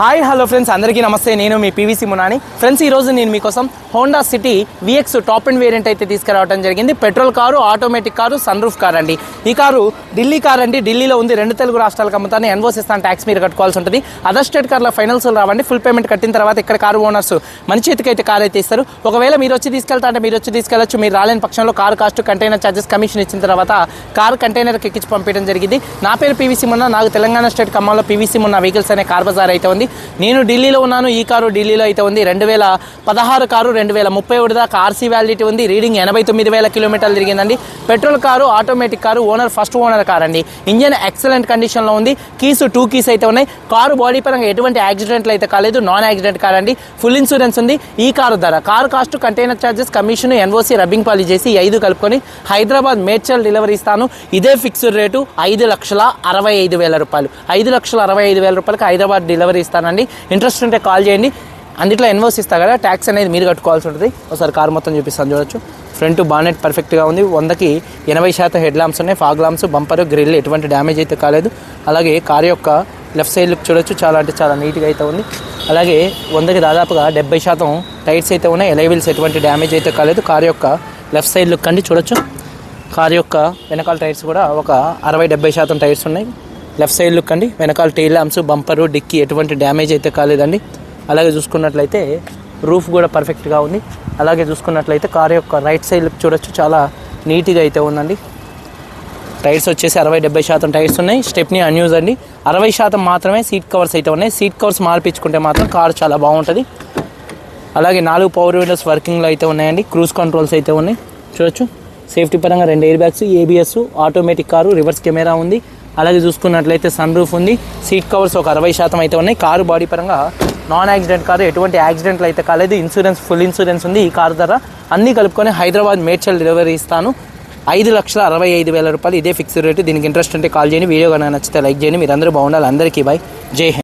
Hi hello friends అందరికీ నమస్తే. నేను మీ పీవీసీ మునాని ఫ్రెండ్స్ ఈరోజు నేను మీకోసం Honda City VX top and variant అయితే తీసుకురావడం జరిగింది. Petrol car automatic car sunroof car అండి. ఈ కారు ఢిల్లీ కార్ అండి. ఢిల్లీలో ఉంది. రెండు తెలుగు రాష్ట్రాలకు అమ్ముతాను. ఎన్వోస్ ఇస్తాను ట్యాక్స్ మీరు కట్టుకోవాల్సి ఉంటుంది. అదర్ స్టేట్ కార్ల ఫైనల్స్ రావండి. ఫుల్ పేమెంట్ కట్టిన తర్వాత ఇక్కడ కారు ఓనర్స్ మన చేతికి అయితే కార్ అయితే ఇస్తారు. ఒకవేళ మీరు వచ్చి తీసుకెళ్తా అంటే మీరు వచ్చి తీసుకెళ్ళచ్చు. మీరు రాలేని పక్షంలో car cost container charges commission ఇచ్చిన తర్వాత కార్ కంటైనర్కి ఎక్కించి పంపించడం జరిగింది. నా పేరు పీవీసీ మున్న నాకు తెలంగాణ స్టేట్ ఖమ్మంలో పీవీసీ మున్న వెహికల్స్ అనే కార్ బజార్ అయితే ఉంది. నేను ఢిల్లీలో ఉన్నాను ఈ కారు ఢిల్లీలో అయితే ఉంది. రెండు వేల పదహారు కారు రెండు వేల ముప్పై ఒకటి దాకా ఆర్సీ వ్యాలిడిటీ ఉంది. రీడింగ్ ఎనభై తొమ్మిది వేల కిలోమీటర్లు తిరిగిందండి. Petrol car automatic car owner first owner car అండి ఇంజన్ ఎక్సలెంట్ కండిషన్లో ఉంది. కీస్ టూ కీస్ అయితే ఉన్నాయి. కారు బాడీ పరంగా ఎటువంటి యాక్సిడెంట్లు అయితే కాలేదు. నాన్ యాక్సిడెంట్ కార్ అండి ఫుల్ ఇన్సూరెన్స్ ఉంది. ఈ కారు ధర car cost container charges commission NOC rubbing పాలి చేసి ఐదు కలుపుకొని హైదరాబాద్ మేడ్చల్ డెలివరీ ఇస్తాను. ఇదే ఫిక్స్డ్ రేటు ఐదు లక్షల అరవై ఐదు వేల రూపాయలు. ఐదు లక్షల అరవై ఐదు వేల రూపాయలకి హైదరాబాద్ డెలివరీ ఇస్తాను. ఇస్తానండి ఇంట్రెస్ట్ ఉంటే కాల్ చేయండి. అందుట్లో ఎన్వోస్ ఇస్తా కదా ట్యాక్స్ అనేది మీరు కట్టుకోవాల్సి ఉంటుంది. ఒకసారి కార్ మొత్తం చూపిస్తాను చూడొచ్చు. ఫ్రంట్ బానెట్ పర్ఫెక్ట్గా ఉంది. వందకి ఎనభై శాతం హెడ్ లాంప్స్ ఉన్నాయి. ఫాగ్ లాంప్స్ బంపర్ గ్రిల్ ఎటువంటి డ్యామేజ్ అయితే కాలేదు. అలాగే కార్ యొక్క లెఫ్ట్ సైడ్ లుక్ చూడొచ్చు. చాలా అంటే చాలా నీట్గా అయితే ఉంది. అలాగే వందకి దాదాపుగా డెబ్బై శాతం టైర్స్ అయితే ఉన్నాయి. ఎలైవిల్స్ ఎటువంటి డ్యామేజ్ అయితే కాలేదు. కార్ యొక్క లెఫ్ట్ సైడ్ లుక్ అండి. చూడొచ్చు. కార్ యొక్క వెనకాల టైర్స్ కూడా ఒక అరవై డెబ్బై శాతం టైర్స్ ఉన్నాయి. లెఫ్ట్ సైడ్ లుక్ అండి. వెనకాల టైల్ ల్యాంప్స్ బంపరు డిక్కీ ఎటువంటి డ్యామేజ్ అయితే కాలేదండి. అలాగే చూసుకున్నట్లయితే రూఫ్ కూడా పర్ఫెక్ట్గా ఉంది. అలాగే చూసుకున్నట్లయితే కార్ యొక్క రైట్ సైడ్ లుక్ చూడొచ్చు. చాలా నీట్గా అయితే ఉందండి. టైర్స్ వచ్చేసి అరవై డెబ్బై శాతం టైర్స్ ఉన్నాయి. స్టెప్ని అన్యూజ్ అండి. అరవై శాతం మాత్రమే సీట్ కవర్స్ అయితే ఉన్నాయి. సీట్ కవర్స్ మార్పించుకుంటే మాత్రం కార్ చాలా బాగుంటుంది. అలాగే నాలుగు పవర్ విండోస్ వర్కింగ్లో అయితే ఉన్నాయండి. క్రూజ్ కంట్రోల్స్ అయితే ఉన్నాయి. చూడొచ్చు. సేఫ్టీ పరంగా రెండు air bags ABS automatic car reverse camera ఉంది. అలాగే చూసుకున్నట్లయితే సన్ రూఫ్ ఉంది. సీట్ కవర్స్ ఒక అరవై శాతం అయితే ఉన్నాయి. కారు బాడీ పరంగా నాన్ యాక్సిడెంట్ కారు ఎటువంటి యాక్సిడెంట్లు అయితే కాలేదు. ఇన్సూరెన్స్ ఫుల్ ఇన్సూరెన్స్ ఉంది ఈ కారు ధర. అన్నీ కలుపుకొని హైదరాబాద్ మేడ్చల్ డెలివరీ ఇస్తాను. ఐదు లక్షల అరవై ఐదు వేల రూపాయలు ఇదే ఫిక్స్డ్ రేటు దీనికి ఇంట్రెస్ట్ ఉంటే కాల్ చేయండి. వీడియో కనుక నచ్చితే లైక్ చేయండి. మీరు అందరూ బాగుండాలి. అందరికీ బాయ్ జై హింద్.